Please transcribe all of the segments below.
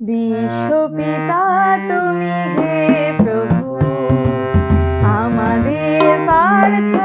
বিশ্বপিতা তুমি হে প্রভু। আমাদের প্রার্থনা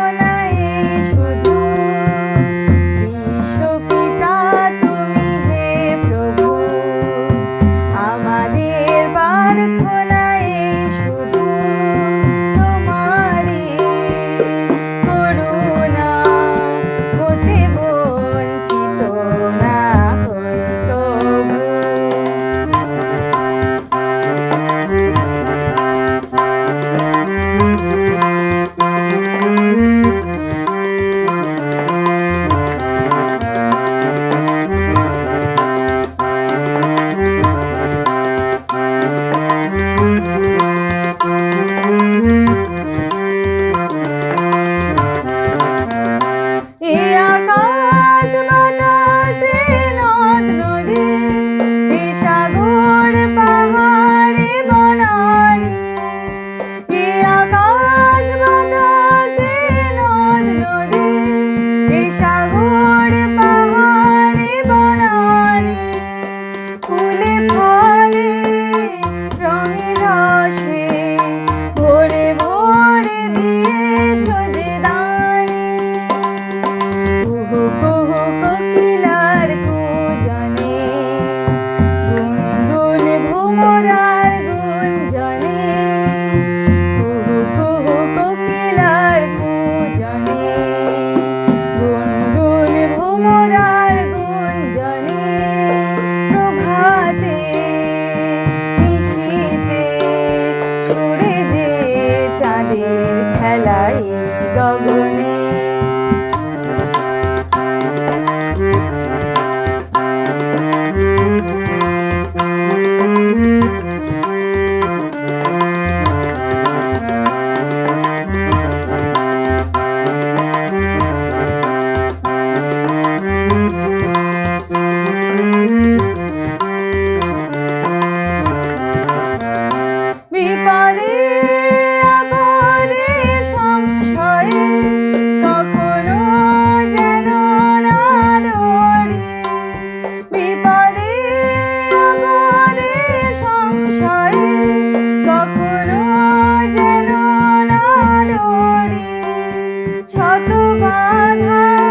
book. শত বাধা